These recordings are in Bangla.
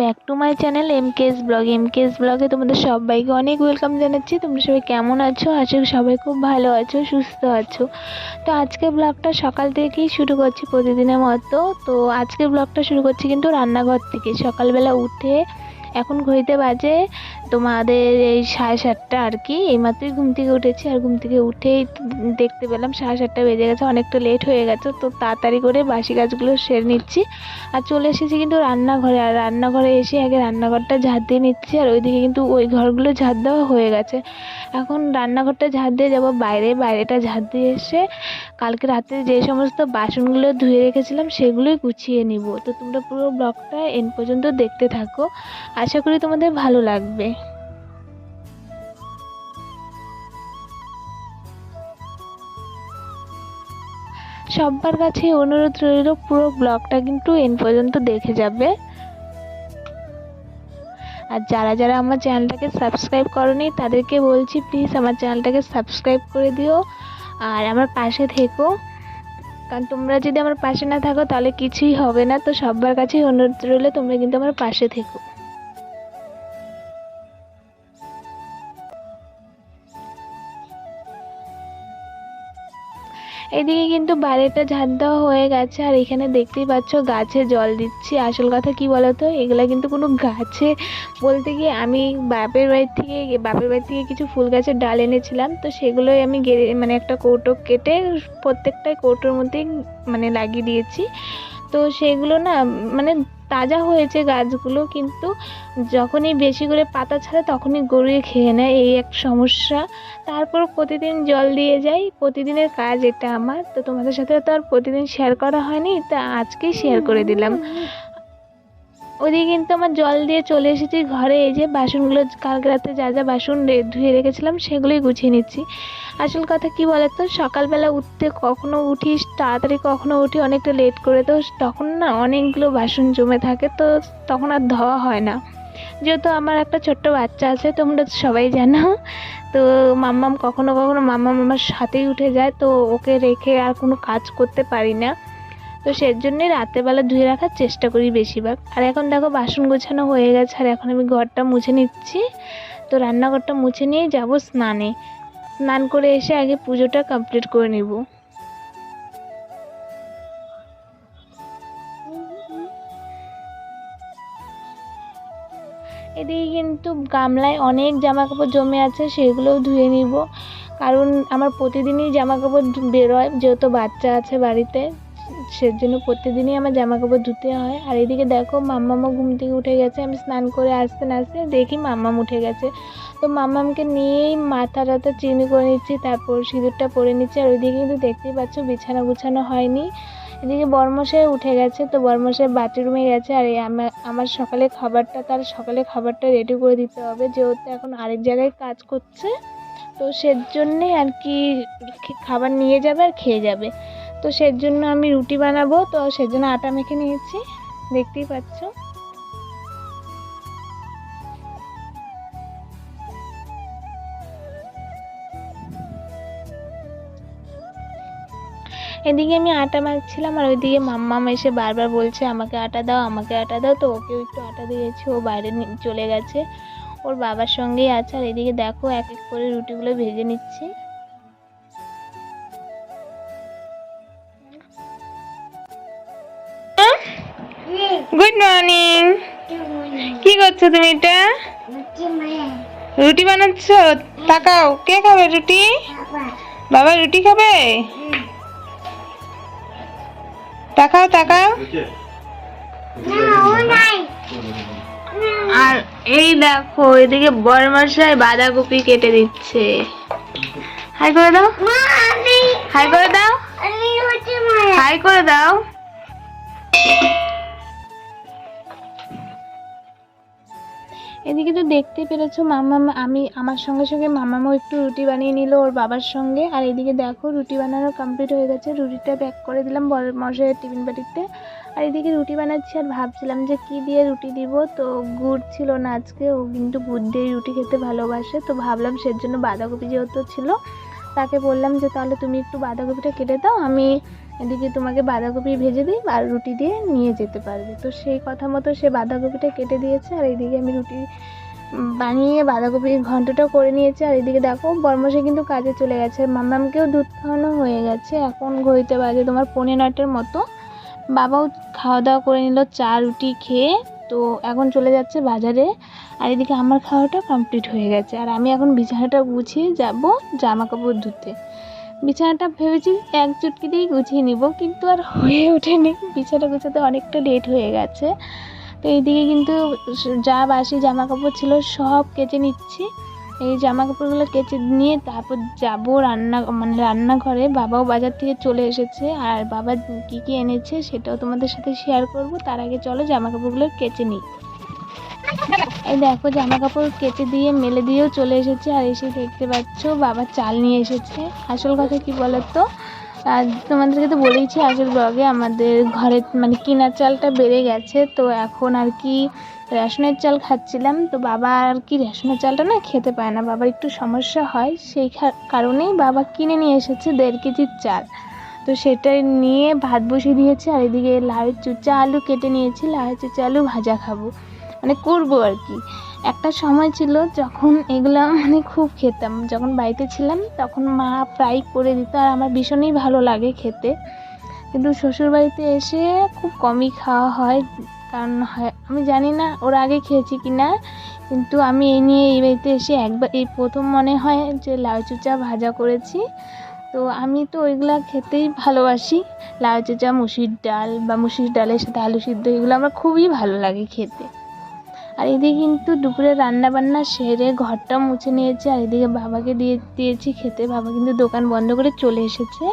Back to my channel M K's blog M K's ব্লগে তোমাদের সবাইকে অনেক ওয়েলকাম জানাচ্ছি। তোমরা সবাই কেমন আছো? আছো সবাই খুব ভালো আছো, সুস্থ আছো। তো আজকে ব্লগটা সকাল থেকেই শুরু করছি প্রতিদিনের মতো। তো আজকে ব্লগটা শুরু করছি কিন্তু রান্নাঘর থেকে। সকালবেলা উঠে এখন ঘড়িতে বাজে তোমাদের এই সাড়ে সাতটা আর কি, এইমাত্রই ঘুম থেকে উঠেছি আর ঘুম থেকে উঠেই দেখতে পেলাম সাড়ে সাতটা বেজে গেছে, অনেকটা লেট হয়ে গেছে, তো তাড়াতাড়ি করে বাসি কাজগুলো সেরে নিচ্ছি। আর চলে এসেছি কিন্তু রান্নাঘরে, আর রান্নাঘরে এসে আগে রান্নাঘরটা ঝাড় দিয়ে নিচ্ছি, আর ওইদিকে কিন্তু ওই ঘরগুলো ঝাড় দেওয়া হয়ে গেছে। এখন রান্নাঘরটা ঝাড় দিয়ে যাব বাইরে, বাইরেটা ঝাড় দিয়ে এসে কালকে রাতে যে সমস্ত বাসনগুলো ধুয়ে রেখেছিলাম সেগুলোই গুছিয়ে নিব। তো তোমরা পুরো ব্লগটা এন পর্যন্ত দেখতে থাকো। আশা করি তোমাদের ভালো লাগবে। সবার কাছে অনুরোধ রইল, পুরো ব্লগটা কিন্তু এন পর্যন্ত দেখে যাবে। আর যারা যারা আমার চ্যানেলটাকে সাবস্ক্রাইব করনি, তাদেরকে বলছি প্লিজ আমার চ্যানেলটাকে সাবস্ক্রাইব করে দিও। আর আমার পাশে থেকো। কারণ তোমরা যদি আমার পাশে না থাকো, তাহলে কিছুই হবে না। তো সবার কাছেই অনুরোধ রইলে, তোমরা কিন্তু আমার পাশে থেকো। এদিকে কিন্তু বাইরেটা ঝাড় দেওয়া হয়ে গেছে, আর এখানে দেখতেই পাচ্ছ গাছে জল দিচ্ছি। আসল কথা কি বলতো? এগুলা কিন্তু কোনো গাছে বলতে গিয়ে আমি বাপের বাড়ি থেকে, বাপের বাড়ি থেকে কিছু ফুল গাছের ডাল এনেছিলাম। তো সেগুলোই আমি গেড়ে মানে একটা কৌটো কেটে প্রত্যেকটাই কৌটোর মধ্যেই মানে লাগিয়ে দিয়েছি। তো সেগুলো না মানে তাজা হয়েছে গাছগুলো কিন্তু যখনই বেশি করে পাতা ছাড়ে তখনই গরুয়ে খেয়ে নেয় এই এক সমস্যা। তারপর প্রতিদিন জল দিয়ে যাই প্রতিদিনের কাজ এটা আমার। তো তোমাদের সাথে তো আর প্রতিদিন শেয়ার করা হয়নি তা আজকেই শেয়ার করে দিলাম। ওদিকে কিন্তু আমার জল দিয়ে চলে এসেছি ঘরে, এই যে বাসনগুলো কালকে রাতে যা যা বাসন ধুয়ে রেখেছিলাম সেগুলোই গুছিয়ে নিচ্ছি। আসল কথা কি বলতো, সকালবেলা উঠতে কখনো উঠি তাড়াতাড়ি কখনো উঠি, অনেকটা লেট করে তো তখন না অনেকগুলো বাসন জমে থাকে, তো তখন আর ধোয়া হয় না। যেহেতু আমার একটা ছোট্ট বাচ্চা আছে, তোমরা সবাই জানো, তো মাম্মাম কখনো কখনো মাম্মাম আমার সাথেই উঠে যায়, তো ওকে রেখে আর কোনো কাজ করতে পারি না। তো সেজন্যই রাতেরবেলা ধুয়ে রাখার চেষ্টা করি বেশিরভাগ। আর এখন দেখো বাসন গোছানো হয়ে গেছে, আর এখন আমি ঘরটা মুছে নিচ্ছি। তো রান্নাঘরটা মুছে নিয়েই যাব স্নানে। স্নান করে এসে আগে পুজোটা কমপ্লিট করে নিব। এদিকে কিন্তু গামলায় অনেক জামা কাপড় জমে আছে, সেগুলোও ধুয়ে নিব। কারণ আমার প্রতিদিনই জামা কাপড় বেরোয়, যেহেতু বাচ্চা আছে বাড়িতে। সেজন্য প্রতিদিনই আমার জামা কাপড় ধুতে হয়। আর এদিকে দেখো মাম্মামও ঘুম থেকে উঠে গেছে। আমি স্নান করে আসতে না আসতে দেখি মাম্মাম উঠে গেছে। তো মাম্মামকে নিয়েই মাথা টাথা চিনি করে নিচ্ছি, তারপর সিঁদুরটা পরে নিচ্ছি। আর ওইদিকে কিন্তু দেখতেই পাচ্ছ বিছানা গুছানো হয়নি। এদিকে বর্মশাই উঠে গেছে, তো বর্মশাই বাথরুমে গেছে। আর আমার সকালে খাবারটা, তার সকালে খাবারটা রেডি করে দিতে হবে। যেহেতু এখন আরেক জায়গায় কাজ করছে, তো সেজন্যে আর কি খাবার নিয়ে যাবে আর খেয়ে যাবে। তো সেজন্য আমি রুটি বানাবো। তো সেজন্য আটা মেখে নিয়েছি। দেখতেই পাচ্ছ। এদিকে আমি আটা মাখছিলাম আর ওইদিকে মাম্মাম এসে বারবার বলছে, আমাকে আটা দাও, আমাকে আটা দাও। তো ওকেও একটু আটা দিয়েছি, ও বাইরে চলে গেছে। ওর বাবার সঙ্গেই আছে। আর এদিকে দেখো, এক এক করে রুটিগুলো ভেজে নিচ্ছি। গুড মর্নিং কি করছ তুমি এটা? রুটি বানাচ্ছ? তাকাও। কে খাবে রুটি? বাবা। রুটি খাবে? তাকাও তাকাও। আর এই দেখো এদিকে বরমশাই বাঁধাকপি কেটে দিচ্ছে। হাই করে দাও। হাই করে দাও। হাই করে দাও। এদিকে তো দেখতেই পেরেছ মামা আমি আমার সঙ্গে সঙ্গে মামামও একটু রুটি বানিয়ে নিল ওর বাবার সঙ্গে। আর এদিকে দেখো রুটি বানানো কমপ্লিট হয়ে গেছে। রুটিটা প্যাক করে দিলাম মশাইয়ের টিফিন বাটিতে। আর এদিকে রুটি বানাচ্ছি আর ভাবছিলাম যে কি দিয়ে রুটি দিব। তো গুড় ছিল না আজকে। ও কিন্তু গুড় দিয়ে রুটি খেতে ভালোবাসে। তো ভাবলাম সেজন্য বাঁধাকপি যেহেতু ছিল, তাকে বললাম যে তাহলে তুমি একটু বাঁধাকপিটা কেটে দাও। আমি এদিকে তোমাকে বাঁধাকপি ভেজে দিই আর রুটি দিয়ে নিয়ে যেতে পারবে। তো সেই কথা মতো সে বাঁধাকপিটা কেটে দিয়েছে আর এইদিকে আমি রুটি বানিয়ে বাঁধাকপির ঘন্টটাও করে নিয়েছি। আর এদিকে দেখো বর্মশে কিন্তু কাজে চলে গেছে। মামামকেও দুধ খাওয়ানো হয়ে গেছে। এখন ঘড়িতে বাজে তোমার পৌনে নটার মতো। বাবাও খাওয়া দাওয়া করে নিল, চা, রুটি খেয়ে। তো এখন চলে যাচ্ছে বাজারে। আর এদিকে আমার খাওয়াটা কমপ্লিট হয়ে গেছে। আর আমি এখন বিছানাটা গুছিয়ে যাব জামা কাপড় ধুতে। বিছানাটা ভেবেছি এক চুটকিতেই গুছিয়ে নিব, কিন্তু আর হয়ে ওঠেনি। বিছানা গুছাতে অনেকটা লেট হয়ে গেছে। তো এইদিকে কিন্তু যা বাসি জামা কাপড় ছিল সব কেচে নিচ্ছি। এই জামা কাপড়গুলো কেচে নিয়ে তারপর যাব রান্না মানে রান্নাঘরে। বাবাও বাজার থেকে চলে এসেছে, আর বাবা কী কী এনেছে সেটাও তোমাদের সাথে শেয়ার করব। তার আগে চলো জামা কাপড়গুলো কেচে নিই। এই দেখো জামা কাপড় কেটে দিয়ে, মেলে দিয়েও চলে এসেছে। আর এসে দেখতে পাচ্ছ, বাবা চাল নিয়ে এসেছে। আসল কথা কি বলতো? আর তোমাদেরকে তো বলেইছি আগের ব্লগে আমাদের ঘরে মানে কিনা চালটা বেড়ে গেছে। তো এখন আর কি রেশনের চাল খাচ্ছিলাম। তো বাবা আর কি রেশনের চালটা না খেতে পায় না। বাবার একটু সমস্যা হয়, সেই কারণেই বাবা কিনে নিয়ে এসেছে দেড় কেজির চাল। তো সেটা নিয়ে ভাত বসিয়ে দিয়েছে। আর এদিকে লাউ চুচা আলু কেটে নিয়েছি। লাউ চুচা আলু ভাজা খাব। মানে করব আর কি। একটা সময় ছিল যখন এগুলো মানে খুব খেতাম। যখন বাড়িতে ছিলাম, তখন মা প্রায় করে দিত আর আমার ভীষণই ভালো লাগে খেতে। কিন্তু শ্বশুরবাড়িতে এসে খুব কমই খাওয়া হয়। কারণ হয়, আমি জানি না ওর আগে খেয়েছি কি না কিন্তু আমি এই নিয়ে এই বাড়িতে এসে একবার, এই প্রথম মনে হয় যে লাউ চুচা ভাজা করেছি। তো আমি তো ওইগুলো খেতেই ভালোবাসি। লাউ চুচা, মুসুর ডাল বা মুসুর ডালের সাথে আলু সিদ্ধ, এগুলো আমার খুবই ভালো লাগে খেতে। আর এদিকে কিন্তু দুপুরে রান্না বান্না সেরে ঘরটা মুছে নিয়েছি, আর এদিকে বাবাকে দিয়ে দিয়েছি খেতে। বাবা কিন্তু দোকান বন্ধ করে চলে এসেছে।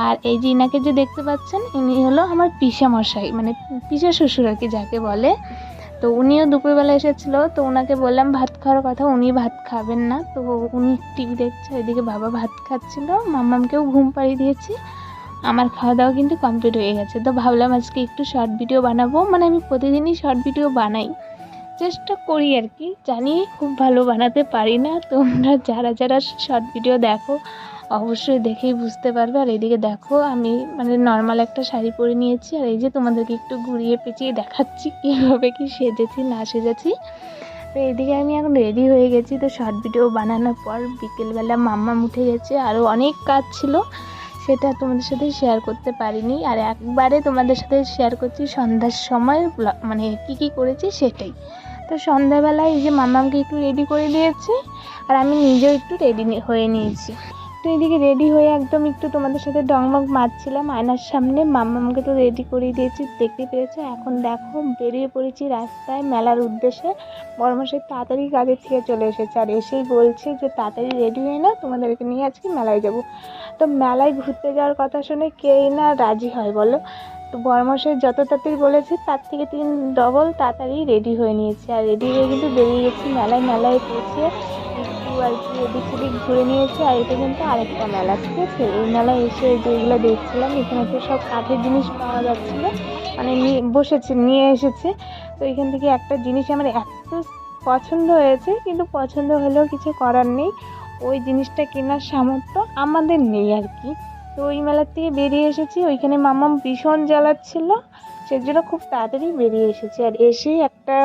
আর এই যে ইনাকে যে দেখতে পাচ্ছেন, ইনি হলো আমার পিসা মশাই মানে পিসা শ্বশুর আর কি যাকে বলে। তো উনিও দুপুরবেলা এসেছিল, তো ওনাকে বললাম, ভাত খাওয়ার কথা, উনি ভাত খাবেন না। তো উনি টিভি দেখছে, এদিকে বাবা ভাত খাচ্ছিল, মাম্মামকেও ঘুম পাড়িয়ে দিয়েছি। আমার খাওয়া দাওয়া কিন্তু কমপ্লিট হয়ে গেছে। তো ভাবলাম আজকে একটু শর্ট ভিডিও বানাবো মানে আমি প্রতিদিনই শর্ট ভিডিও বানাই। চেষ্টা করি আর কি। জানি খুব ভালো বানাতে পারি না। তোমরা যারা যারা শর্ট ভিডিও দেখো, অবশ্যই দেখেই বুঝতে পারবে। আর এদিকে দেখো, আমি মানে নর্মাল একটা শাড়ি পরে নিয়েছি। আর এই যে তোমাদেরকে একটু ঘুরিয়ে পেঁচিয়ে দেখাচ্ছি কীভাবে কি সেজেছি, না সেজেছি। তো এদিকে আমি এখন রেডি হয়ে গেছি। তো শর্ট ভিডিও বানানোর পর বিকেলবেলা মাম্মা উঠে গেছে। আরও অনেক কাজ ছিল, সেটা তোমাদের সাথে শেয়ার করতে পারিনি। আর একবারে তোমাদের সাথে শেয়ার করছি সন্ধ্যার সময় মানে কী কী করেছি সেটাই। তো সন্ধ্যাবেলায় এই যে মামামকে একটু রেডি করে দিয়েছি, আর আমি নিজেও একটু রেডি হয়ে নিয়েছি। তো এদিকে রেডি হয়ে একদম একটু তোমাদের সাথে ডংমগ মারছিলাম, আয়নার সামনে মামামকে তো রেডি করিয়ে দিয়েছি, দেখতে পেরেছ এখন দেখো বেরিয়ে পড়েছি রাস্তায়, মেলার উদ্দেশ্যে। বড়মশাই তাড়াতাড়ি কাজের থেকে চলে এসেছে, আর এসেই বলছে যে তাড়াতাড়ি রেডি হয়ে নাও, তোমাদেরকে নিয়ে আজকে মেলায় যাব। তো মেলায় ঘুরতে যাওয়ার কথা শুনে কেই না রাজি হয় বলো? তো বড়মশাই যত তাড়াতাড়ি বলেছে, তার থেকে তিন ডবল তাড়াতাড়ি রেডি হয়ে নিয়েছি। আর রেডি হয়ে কিন্তু বেরিয়ে গেছি, মেলায় মেলায় পৌঁছে একটু আর কি এদিক সেদিক ঘুরে নিয়েছি। আর এটা কিন্তু আরেকটা মেলা, ঠিক আছে? এই মেলায় এসে যেগুলো দেখছিলাম, এখানে তো সব কাঠের জিনিস পাওয়া যাচ্ছিল মানে নিয়ে বসেছে, নিয়ে এসেছে। তো এখান থেকে একটা জিনিস আমার এত পছন্দ হয়েছে, কিন্তু পছন্দ হলেও কিছু করার নেই। ওই জিনিসটা কেনার সামর্থ্য আমাদের নেই আর কি। তো ওই মেলার থেকে বেরিয়ে এসেছি। ওইখানে মাম্মাম ভীষণ জ্বালাচ্ছিল। সেজন্য খুব তাড়াতাড়ি বেরিয়ে এসেছি। আর এসেই একটা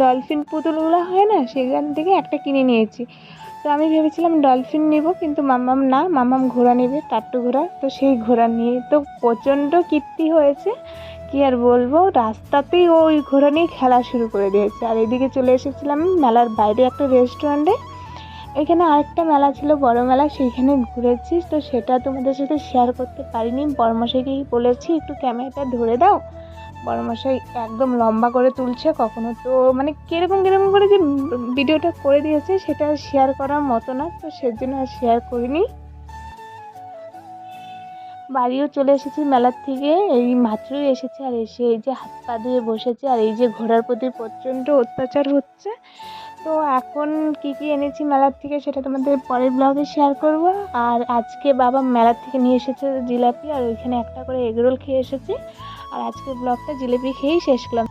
ডলফিন পুতুলগুলো হয় না, সেখান থেকে একটা কিনে নিয়েছি। তো আমি ভেবেছিলাম ডলফিন নেব, কিন্তু মাম্মাম না, মামাম ঘোড়া নেবে টাট্টু ঘোড়া। তো সেই ঘোড়া নিয়ে তো প্রচণ্ড কীর্তি হয়েছে। কি আর বলব, রাস্তাতেই ওই ঘোড়া নিয়ে খেলা শুরু করে দিয়েছে। আর এদিকে চলে এসেছিলাম মেলার বাইরে একটা রেস্টুরেন্টে এখানে আরেকটা মেলা ছিল, বড় মেলা, সেইখানে ঘুরেছি তো সেটা তোমাদের সাথে শেয়ার করতে পারিনি। বড়মশাইকেই বলেছি, একটু ক্যামেরাটা ধরে দাও। বড়মশাই একদম লম্বা করে তুলছে, কখনো তো মানে কীরকম কীরকম করে যে ভিডিওটা করে দিয়েছে, সেটা শেয়ার করার মতো না। তো সেজন্য আর শেয়ার করিনি। বাড়িও চলে এসেছি মেলার থেকে। এই মাত্রই এসেছে আর এসে এই যে হাত পা ধুয়ে বসেছে, আর এই যে ঘোড়ার প্রতি প্রচণ্ড অত্যাচার হচ্ছে। তো এখন কি কি এনেছি মেলার থেকে সেটা তোমাদের পরের ব্লগে শেয়ার করব। আর আজকে বাবা মেলার থেকে নিয়ে এসেছে জিলাপি, আর ওইখানে একটা করে এগরোল খেয়ে এসেছি। আর আজকে ব্লগটা জিলিপি খেয়েই শেষ করলাম।